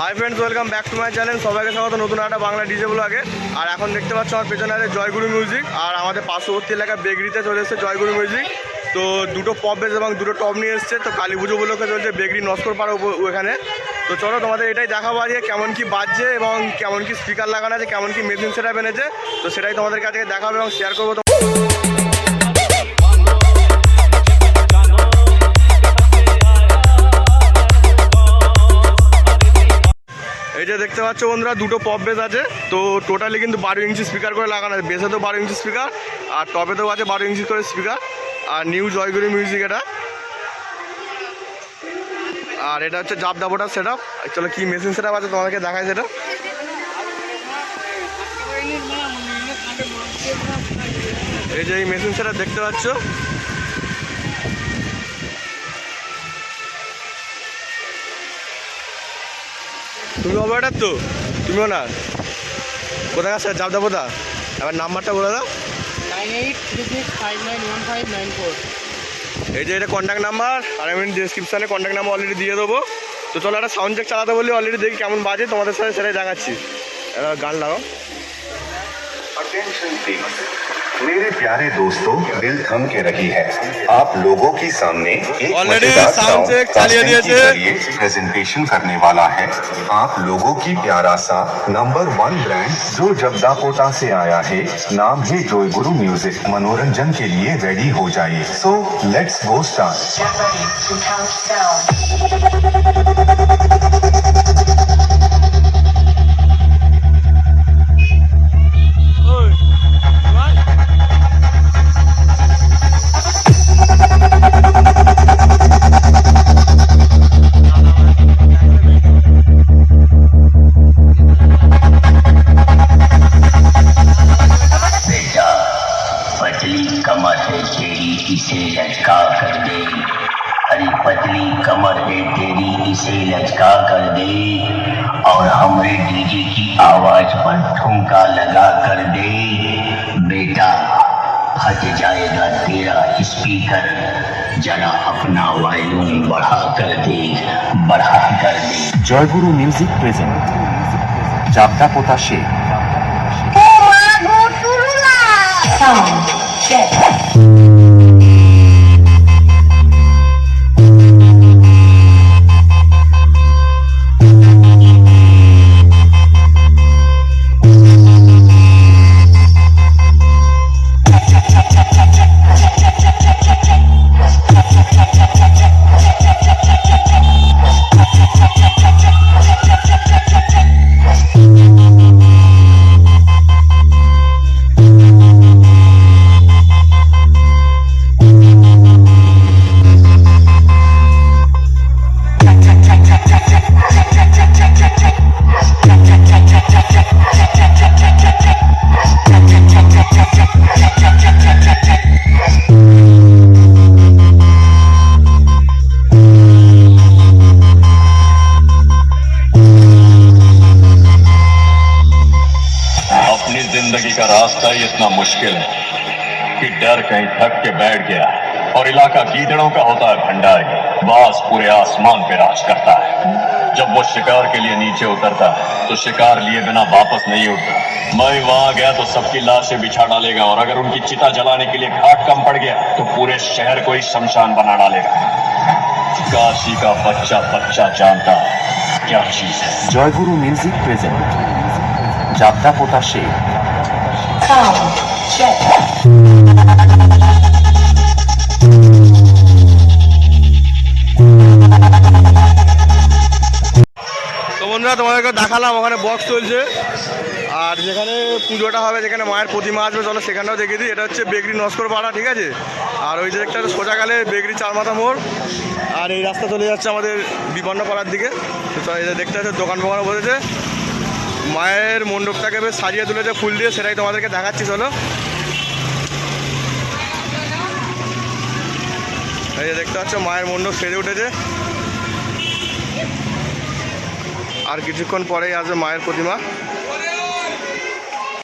Hi friends welcome back to my channel সবাইকে স্বাগত। নতুন একটা বাংলা ডিজে ব্লগে আর এখন দেখতে পাচ্ছ আমার পেছনে আছে জয়গুরু মিউজিক আর আমাদের পার্শ্ববর্তী এলাকা বেগরিতে চলে এসেছে জয়গুরু মিউজিক তো দুটো পপ বেস এবং দুটো টপ নিয়ে এসেছে। তো কালী পুজো উপলক্ষে চলছে বেগরি নস্কর পাড়া ওখানে। তো চলো তোমাদের এটাই দেখাবো আজকে কেমন কি বাজছে এবং কেমন কি স্পিকার লাগানো আছে, কেমন কি মেশিন সেটা এনেছে। তো সেটাই তোমাদের কাছে দেখাবো এবং শেয়ার করব যে দেখতে পাচ্ছ বন্ধুরা, দুটো পপ বেস আছে। তো টোটালি কিন্তু বারো ইঞ্চি স্পিকার করে লাগানো আছে। বেসে তো বারো ইঞ্চি স্পিকার আর টপেতেও আছে বারো ইঞ্চি করে স্পিকার আর নিউ জয়গুরি মিউজিক এটা। আর এটা হচ্ছে জাপ দাবোটার সেট আপ চলো, কি মেশিন সেট আছে তোমাদেরকে দেখায় সেটা। এই যে এই মেশিন সেট দেখতে পাচ্ছ। তুমি অপারেটার তো? তুমিও না? কোথায় আছে? যাব বোদা দা এবার নাম্বারটা বলে দাও। Nine eight three six five nine one five nine four. এই যে এটা কন্ট্যাক্ট নাম্বার আর আমি ডিসক্রিপশানে কন্ট্যাক্ট নাম্বার অলরেডি দিয়ে দেবো। তো চলো একটা সাউন্ড চেক চালাতে বলি অলরেডি দেখি কেমন বাজে তোমাদের সাথে সেটাই দেখাচ্ছি গান লাগাও। मेरे प्यारे दोस्तों दिल थम के रही है। आप लोगों के सामने एक मज़ेदार प्रेजेंटेशन करने वाला है। आप लोगों की प्यारा सा नंबर वन ब्रांड जो जबदा कोटा से आया है नाम है जोय गुरु म्यूज़िक मनोरंजन के लिए रेडी हो जाइए। सो लेट्स गो स्टार्ट पतली कमर है तेरी इसे लटका कर दे। अरे पतली कमर है तेरी इसे लटका कर दे। और हमरे डीजे की आवाज़ पर ठुमका लगा कर दे। बेटा फट जाएगा तेरा स्पीकर। जरा अपना वॉल्यूम बढ़ा कर दे बढ़ा कर दे। जय गुरु म्यूज़िक प्रेजेंट जापटा पोता शेख Oh. जिंदगी का रास्ता ही इतना मुश्किल है कि डर कहीं थक के बैठ गया है और इलाका गीदड़ों का होता है भंडारी बास पूरे आसमान पे राज करता है जब वो शिकार के लिए नीचे उतरता है तो शिकार लिए बिना वापस नहीं उठता मैं वहां गया तो सबकी लाशें बिछा डालेगा और अगर उनकी चिता जलाने के लिए घाट कम पड़ गया तो पूरे शहर को ही शमशान बना डालेगा काशी का बच्चा बच्चा जानता है क्या चीज है জয়গুরু মিউজিক প্রেজেন্ট যাত্রা পোতাশে Sound বন্ধুরা, তোমাদেরকে দেখালাম, ওখানে বক্স চলছে। আর যেখানে পুজোটা হবে, যেখানে মায়ের প্রতিমা আসবে, চলো সেখানেও দেখিয়ে দিই। এটা হচ্ছে বেগরি নস্কর পাড়া, ঠিক আছে? আর ওই যে একটা সোজা গেলে বেগরি চারমাথা মোড়। আর এই রাস্তা চলে যাচ্ছে আমাদের বিপন্ন পাড়ার দিকে। তো এই দেখতে পাচ্ছ, দোকান ফোকানও বসেছে। মায়ের মণ্ডপটাকে বেশ সাজিয়ে তুলেছে, ফুল দিয়ে সেটাই তোমাদেরকে দেখাচ্ছি, চলো। এই যে দেখতে পাচ্ছ, মায়ের মণ্ডপ সেরে উঠেছে। আর কিছুক্ষণ পরেই আসবে মায়ের প্রতিমা।